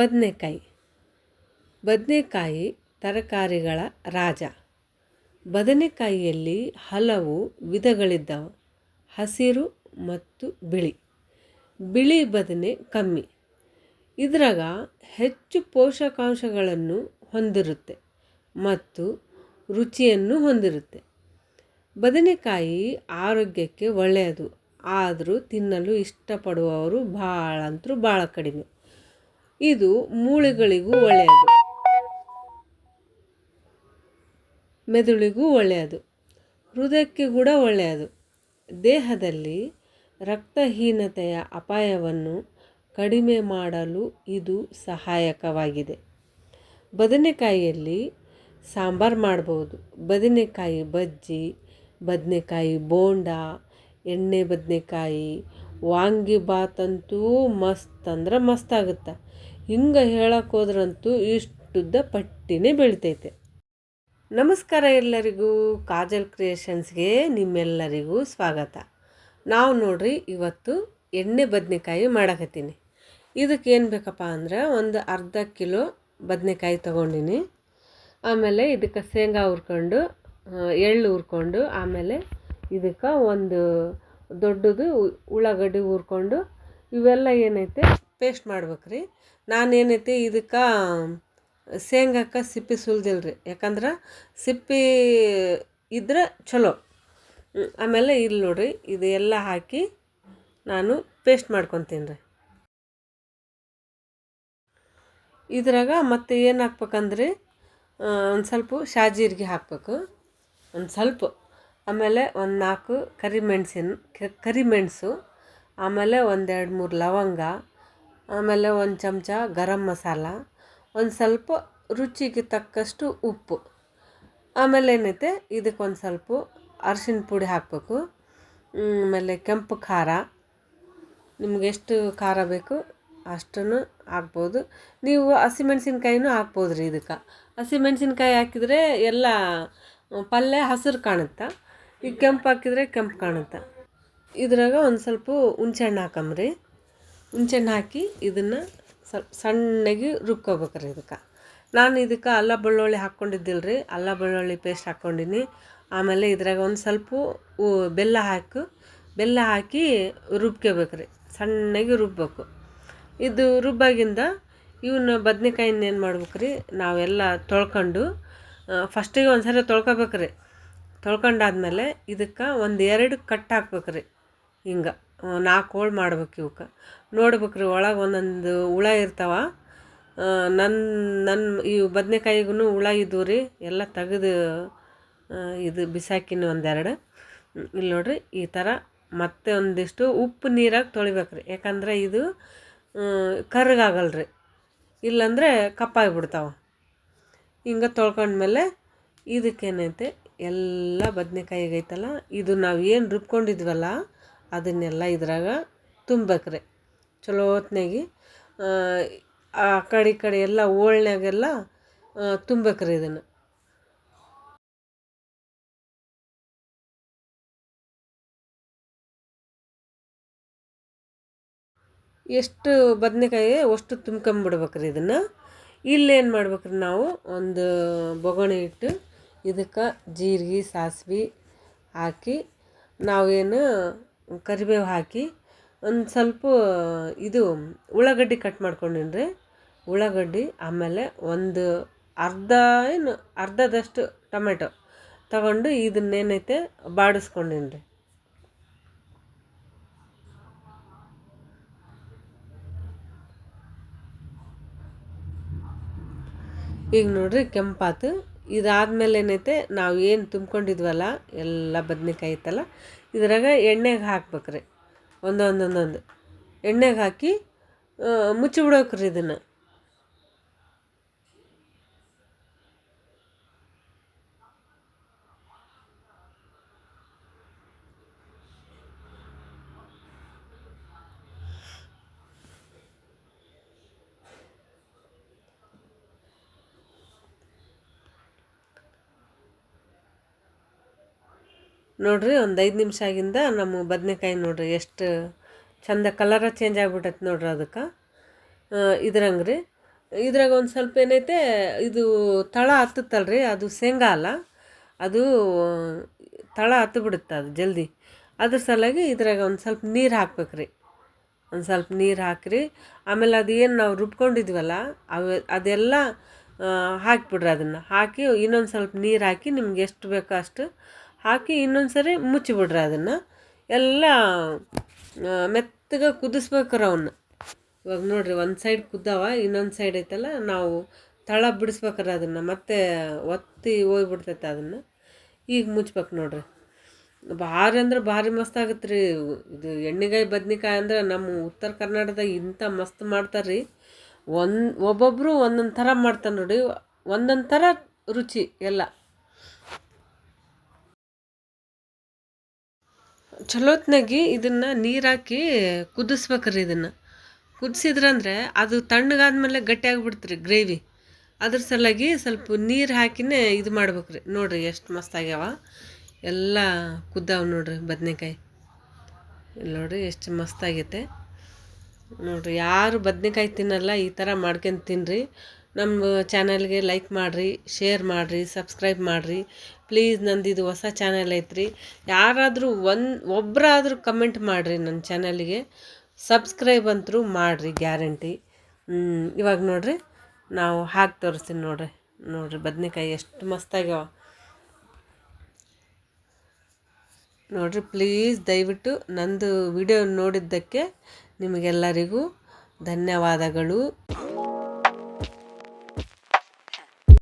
ಬದನೆಕಾಯಿ. ಬದನೆಕಾಯಿ ತರಕಾರಿಗಳ ರಾಜ. ಬದನೆಕಾಯಿಯಲ್ಲಿ ಹಲವು ವಿಧಗಳಿದ್ದಾವೆ. ಹಸಿರು ಮತ್ತು ಬಿಳಿ. ಬಿಳಿ ಬದನೆ ಕಮ್ಮಿ. ಇದ್ರಾಗ ಹೆಚ್ಚು ಪೋಷಕಾಂಶಗಳನ್ನು ಹೊಂದಿರುತ್ತೆ ಮತ್ತು ರುಚಿಯನ್ನು ಹೊಂದಿರುತ್ತೆ. ಬದನೆಕಾಯಿ ಆರೋಗ್ಯಕ್ಕೆ ಒಳ್ಳೆಯದು. ಆದರೂ ತಿನ್ನಲು ಇಷ್ಟಪಡುವವರು ಭಾಳ ಅಂತೂ ಭಾಳ ಕಡಿಮೆ. ಇದು ಮೂಳೆಗಳಿಗೂ ಒಳ್ಳೆಯದು. ಮೆದುಳಿಗೂ ಒಳ್ಳೆಯದು. ಹೃದಯಕ್ಕೆ ಕೂಡ ಒಳ್ಳೆಯದು. ದೇಹದಲ್ಲಿ ರಕ್ತಹೀನತೆಯ ಅಪಾಯವನ್ನು ಕಡಿಮೆ ಮಾಡಲು ಇದು ಸಹಾಯಕವಾಗಿದೆ. ಬದನೆಕಾಯಿಯಲ್ಲಿ ಸಾಂಬಾರು ಮಾಡ್ಬೋದು. ಬದನೆಕಾಯಿ ಬಜ್ಜಿ, ಬದನೆಕಾಯಿ ಬೋಂಡ, ಎಣ್ಣೆ ಬದನೆಕಾಯಿ ವಾಂಗಿಬಾತ್ ಅಂತೂ ಮಸ್ತ್ ಅಂದ್ರೆ ಮಸ್ತ್ ಆಗುತ್ತೆ. ಹಿಂಗೆ ಹೇಳಕ್ಕೆ ಹೋದ್ರಂತೂ ಇಷ್ಟುದ್ದ ಪಟ್ಟಿನೇ ಬೆಳಿತೈತೆ. ನಮಸ್ಕಾರ ಎಲ್ಲರಿಗೂ, ಕಾಜಲ್ ಕ್ರಿಯೇಷನ್ಸ್ಗೆ ನಿಮ್ಮೆಲ್ಲರಿಗೂ ಸ್ವಾಗತ. ನಾವು ನೋಡ್ರಿ, ಇವತ್ತು ಎಣ್ಣೆ ಬದನೆಕಾಯಿ ಮಾಡಕತ್ತೀನಿ. ಇದಕ್ಕೆ ಏನು ಬೇಕಪ್ಪ ಅಂದ್ರೆ ಒಂದು ಅರ್ಧ ಕಿಲೋ ಬದನೆಕಾಯಿ ತೊಗೊಂಡಿನಿ. ಆಮೇಲೆ ಇದಕ್ಕೆ ಶೇಂಗಾ ಹುರ್ಕೊಂಡು ಎಳ್ಳು ಹುರ್ಕೊಂಡು, ಆಮೇಲೆ ಇದಕ್ಕೆ ಒಂದು ದೊಡ್ಡದು ಉಳ್ಳಾಗಡ್ಡಿ ಹುರ್ಕೊಂಡು ಇವೆಲ್ಲ ಏನೈತೆ ಪೇಸ್ಟ್ ಮಾಡ್ಬೇಕ್ರಿ. ನಾನೇನೈತಿ ಇದಕ್ಕೆ ಶೇಂಗಾಕ್ಕೆ ಸಿಪ್ಪೆ ಸುಲ್ದಿಲ್ಲ ರೀ ಯಾಕಂದ್ರೆ ಸಿಪ್ಪೆ ಇದ್ರೆ ಚಲೋ. ಆಮೇಲೆ ಇಲ್ಲಿ ನೋಡಿರಿ, ಇದು ಎಲ್ಲ ಹಾಕಿ ನಾನು ಪೇಸ್ಟ್ ಮಾಡ್ಕೊತೀನಿ ರೀ ಇದ್ರಾಗ ಮತ್ತೆ ಏನು ಹಾಕ್ಬೇಕಂದ್ರೆ ಒಂದು ಸ್ವಲ್ಪ ಶಾಜೀರಿಗೆ ಹಾಕ್ಬೇಕು. ಒಂದು ಸ್ವಲ್ಪ. ಆಮೇಲೆ ಒಂದು ನಾಲ್ಕು ಕರಿಮೆಣಸಿನ ಕರಿಮೆಣಸು ಆಮೇಲೆ ಒಂದೆರಡು ಮೂರು ಲವಂಗ, ಆಮೇಲೆ ಒಂದು ಚಮಚ ಗರಂ ಮಸಾಲ, ಒಂದು ಸ್ವಲ್ಪ ರುಚಿಗೆ ತಕ್ಕಷ್ಟು ಉಪ್ಪು. ಆಮೇಲೆ ಏನೈತೆ ಇದಕ್ಕೆ ಒಂದು ಸ್ವಲ್ಪ ಅರಿಶಿನ ಪುಡಿ ಹಾಕಬೇಕು. ಆಮೇಲೆ ಕೆಂಪು ಖಾರ. ನಿಮ್ಗೆ ಎಷ್ಟು ಖಾರ ಬೇಕು ಅಷ್ಟನ್ನು ಹಾಕ್ಬೋದು. ನೀವು ಹಸಿಮೆಣ್ಸಿನ್ಕಾಯಿನೂ ಹಾಕ್ಬೋದು ರೀ ಇದಕ್ಕೆ. ಹಸಿಮೆಣ್ಸಿನ್ಕಾಯಿ ಹಾಕಿದರೆ ಎಲ್ಲ ಪಲ್ಯ ಹಸಿರು ಕಾಣುತ್ತೆ? ಈಗ ಕೆಂಪು ಹಾಕಿದರೆ ಕೆಂಪು ಕಾಣುತ್ತೆ. ಇದ್ರಾಗ ಒಂದು ಸ್ವಲ್ಪ ಹುಣ್ಸೆಹಣ್ಣು ಹಾಕಂಬ್ರಿ. ಹುಣ್ಸೆಹಣ್ಣು ಹಾಕಿ ಇದನ್ನು ಸ್ವಲ್ಪ ಸಣ್ಣಗೆ ರುಬ್ಕೋಬೇಕ್ರಿ ಇದಕ್ಕೆ. ನಾನು ಇದಕ್ಕೆ ಅಲ್ಲ ಬೆಳ್ಳುಳ್ಳಿ ಹಾಕ್ಕೊಂಡಿದ್ದಿಲ್ಲ ರೀ ಅಲ್ಲ ಬೆಳ್ಳುಳ್ಳಿ ಪೇಸ್ಟ್ ಹಾಕ್ಕೊಂಡಿನಿ ಆಮೇಲೆ ಇದ್ರಾಗ ಒಂದು ಸ್ವಲ್ಪ ಬೆಲ್ಲ ಹಾಕು, ಬೆಲ್ಲ ಹಾಕಿ ರುಬ್ಕೋಬೇಕ್ರಿ, ಸಣ್ಣಗೆ ರುಬ್ಬೇಕು. ಇದು ರುಬ್ಬಾಗಿಂದ ಇವನ್ನ ಬದ್ನೆಕಾಯಿನ ಏನು ಮಾಡ್ಬೇಕ್ರಿ, ನಾವೆಲ್ಲ ತೊಳ್ಕೊಂಡು ಫಸ್ಟಿಗೆ ಒಂದು ಸರಿ ತೊಳ್ಕೊಬೇಕ್ರಿ. ತೊಳ್ಕೊಂಡಾದ್ಮೇಲೆ ಇದಕ್ಕೆ ಒಂದು ಎರಡು ಕಟ್ ಹಾಕ್ಬೇಕ್ರಿ ಹಿಂಗೆ, ನಾಲ್ಕು ಹೋಳು ಮಾಡ್ಬೇಕು ಇವಕ್ಕೆ ನೋಡ್ಬೇಕ್ರಿ, ಒಳಗೆ ಒಂದೊಂದು ಹುಳ ಇರ್ತಾವೆ. ನನ್ನ ನನ್ನ ಇವು ಬದನೆಕಾಯಿಗೂ ಹುಳ ಇದ್ವು ರೀ. ಎಲ್ಲ ತೆಗೆದು ಇದು ಬಿಸಾಕಿನ ಒಂದೆರಡು. ಇಲ್ಲಿ ನೋಡ್ರಿ, ಈ ಥರ ಮತ್ತೆ ಒಂದಿಷ್ಟು ಉಪ್ಪು ನೀರಾಗಿ ತೊಳಿಬೇಕು ರೀ. ಯಾಕಂದ್ರೆ ಇದು ಕರ್ಗಾಗಲ್ಲ ರೀ. ಇಲ್ಲಾಂದರೆ ಕಪ್ಪಾಗಿಬಿಡ್ತಾವೆ ಹಿಂಗೆ ತೊಳ್ಕೊಂಡ್ಮೇಲೆ ಇದಕ್ಕೇನೈತೆ ಎಲ್ಲ ಬದನೆಕಾಯಿ ಆಗೈತಲ್ಲ ಇದು ನಾವು ಏನು ರುಬ್ಕೊಂಡಿದ್ವಲ್ಲ, ಅದನ್ನೆಲ್ಲ ಇದ್ರಾಗ ತುಂಬಕ್ರೆ ಚಲೋ ಹೊತ್ನಾಗಿ ಆ ಕಡೆ ಈ ಕಡೆ ಎಲ್ಲ ಓಳ್ನಾಗೆಲ್ಲ ತುಂಬೇಕ್ರಿ ಇದನ್ನು. ಎಷ್ಟು ಬದನೆಕಾಯಿ ಅಷ್ಟು ತುಂಬ್ಕೊಂಬಿಡ್ಬೇಕ್ರಿ ಇದನ್ನು. ಇಲ್ಲೇನು ಮಾಡ್ಬೇಕ್ರಿ ನಾವು, ಒಂದು ಬೊಗಣೆ ಇಟ್ಟು ಇದಕ್ಕೆ ಜೀರಿಗೆ, ಸಾಸ್ವೆ ಹಾಕಿ ನಾವೇನು ಕರಿಬೇವು ಹಾಕಿ ಒಂದು ಸ್ವಲ್ಪ ಇದು ಉಳ್ಳಾಗಡ್ಡಿ ಕಟ್ ಮಾಡ್ಕೊಂಡೀನಿ ರೀ. ಉಳ್ಳಾಗಡ್ಡಿ, ಆಮೇಲೆ ಒಂದು ಅರ್ಧ ಏನು ಅರ್ಧದಷ್ಟು ಟೊಮೆಟೊ ತಗೊಂಡು ಇದನ್ನೇನೈತೆ ಬಾಡಿಸ್ಕೊಂಡೀನಿ ರೀ. ಈಗ ನೋಡ್ರಿ ಕೆಂಪಾತು. ಇದಾದ್ಮೇಲೆ ಏನೈತೆ ನಾವು ಏನು ತುಂಬ್ಕೊಂಡಿದ್ವಲ್ಲ ಎಲ್ಲ ಬದ್ನೆಕಾಯಿ ಇತ್ತಲ್ಲ ಇದ್ರಾಗ ಎಣ್ಣೆಗೆ ಹಾಕ್ಬೇಕ್ರಿ. ಒಂದೊಂದೊಂದೊಂದು. ಎಣ್ಣೆಗೆ ಹಾಕಿ ಆ, ಮುಚ್ಚಿಬಿಡ್ಬೇಕ್ರಿ ಇದನ್ನು. ನೋಡ್ರಿ ಒಂದು ಐದು ನಿಮಿಷ ಆಗಿಂದ ನಮ್ಮ ಬದನೆಕಾಯಿ ನೋಡಿರಿ ಎಷ್ಟು ಚಂದ ಕಲರ ಚೇಂಜ್ ಆಗಿಬಿಟ್ಟೈತೆ ನೋಡ್ರಿ ಅದಕ್ಕೆ. ಇದ್ರಂಗೆ ರೀ ಇದ್ರಾಗ ಒಂದು ಸ್ವಲ್ಪ ಏನೈತೆ, ಇದು ತಳ ಹತ್ತುತ್ತಲ್ರಿ, ಅದು ಶೇಂಗಾ ಅಲ್ಲ. ಅದು ತಳ ಹತ್ತು ಬಿಡುತ್ತೆ ಅದು ಜಲ್ದಿ. ಅದ್ರ ಸಲುವಾಗಿ ಇದ್ರಾಗ ಒಂದು ಸ್ವಲ್ಪ ನೀರು ಹಾಕ್ಬೇಕು ರೀ ಒಂದು ಸ್ವಲ್ಪ ನೀರು ಹಾಕಿರಿ. ಆಮೇಲೆ ಅದು ಏನು ನಾವು ರುಬ್ಕೊಂಡಿದ್ವಲ್ಲ, ಅವು ಅದೆಲ್ಲ ಹಾಕಿಬಿಡ್ರಿ ಅದನ್ನು. ಹಾಕಿ ಇನ್ನೊಂದು ಸ್ವಲ್ಪ ನೀರು ಹಾಕಿ ನಿಮ್ಗೆ ಎಷ್ಟು ಬೇಕೋ ಅಷ್ಟು ಹಾಕಿ ಇನ್ನೊಂದು ಸರಿ ಮುಚ್ಚಿಬಿಡ್ರಿ ಅದನ್ನು. ಎಲ್ಲ ಮೆತ್ತಗೆ ಕುದಿಸ್ಬೇಕ್ರಿ ಅವನ್ನ ಇವಾಗ ನೋಡಿರಿ ಒಂದು ಸೈಡ್ ಕುದ್ದಾವ, ಇನ್ನೊಂದು ಸೈಡ್ ಐತಲ್ಲ, ನಾವು ತಳ ಬಿಡಿಸ್ಬೇಕ್ರಿ ಅದನ್ನು. ಮತ್ತೆ ಒತ್ತಿ ಹೋಗ್ಬಿಡ್ತೈತೆ ಅದನ್ನು. ಈಗ ಮುಚ್ಬೇಕು ನೋಡಿರಿ. ಭಾರಿ ಅಂದ್ರೆ ಭಾರಿ ಮಸ್ತ್ ರೀ ಇದು ಎಣ್ಣೆಗಾಯಿ, ಬದ್ನಿಕಾಯಿ ಅಂದ್ರೆ ನಮ್ಮ ಉತ್ತರ ಕರ್ನಾಟಕದಾಗ ಇಂಥ ಮಸ್ತ್ ಮಾಡ್ತಾರೆ ರೀ ಒಂದು ಒಬ್ಬೊಬ್ಬರು ಒಂದೊಂದು ಥರ ಮಾಡ್ತಾರೆ ನೋಡಿ ಒಂದೊಂದು ಥರ ರುಚಿ ಎಲ್ಲ. ಚಲೋತ್ನಾಗಿ ಇದನ್ನು ನೀರು ಹಾಕಿ ಕುದಿಸ್ಬೇಕ್ರಿ ಇದನ್ನು. ಕುದಿಸಿದ್ರಂದ್ರೆ ಅದು ತಣ್ಣಗಾದ್ಮೇಲೆ ಗಟ್ಟಿಯಾಗ್ಬಿಡ್ತು ರೀ ಗ್ರೇವಿ. ಅದ್ರ ಸಲುವಾಗಿ ಸ್ವಲ್ಪ ನೀರು ಹಾಕಿನೇ ಇದು ಮಾಡ್ಬೇಕ್ರಿ. ನೋಡಿರಿ ಎಷ್ಟು ಮಸ್ತ್ ಆಗ್ಯಾವ ಎಲ್ಲ ಕುದ್ದಾವ ನೋಡಿರಿ ಬದ್ನೆಕಾಯಿ. ಇಲ್ಲಿ ನೋಡಿರಿ ಎಷ್ಟು ಮಸ್ತ್ ಆಗೈತೆ ನೋಡಿರಿ ಯಾರು ಬದ್ನೆಕಾಯಿ ತಿನ್ನಲ್ಲ ಈ ಥರ ಮಾಡ್ಕೊಂಡು ತಿನ್ನಿರಿ ನಮ್ಮ ಚಾನಲ್ಗೆ ಲೈಕ್ ಮಾಡಿರಿ, ಶೇರ್ ಮಾಡಿರಿ, ಸಬ್ಸ್ಕ್ರೈಬ್ ಮಾಡಿರಿ. ಪ್ಲೀಸ್ ನಂದಿದು ಹೊಸ ಚಾನಲ್ ಐತ್ರಿ. ಯಾರಾದರೂ ಒಂದು ಒಬ್ಬರಾದರೂ ಕಮೆಂಟ್ ಮಾಡಿರಿ ನನ್ನ ಚಾನಲ್ಗೆ. ಸಬ್ಸ್ಕ್ರೈಬ್ ಅಂತರೂ ಮಾಡಿರಿ ಗ್ಯಾರಂಟಿ. ಇವಾಗ ನೋಡಿರಿ, ನಾವು ಹಾಕಿ ತೋರಿಸ್ತೀನಿ ನೋಡಿರಿ. ನೋಡಿರಿ, ಬದನೆಕಾಯಿ ಎಷ್ಟು ಮಸ್ತಾಗ್ಯಾವ. ನೋಡಿರಿ, ಪ್ಲೀಸ್ ದಯವಿಟ್ಟು ನಂದು ವಿಡಿಯೋ ನೋಡಿದ್ದಕ್ಕೆ ನಿಮಗೆಲ್ಲರಿಗೂ ಧನ್ಯವಾದಗಳು.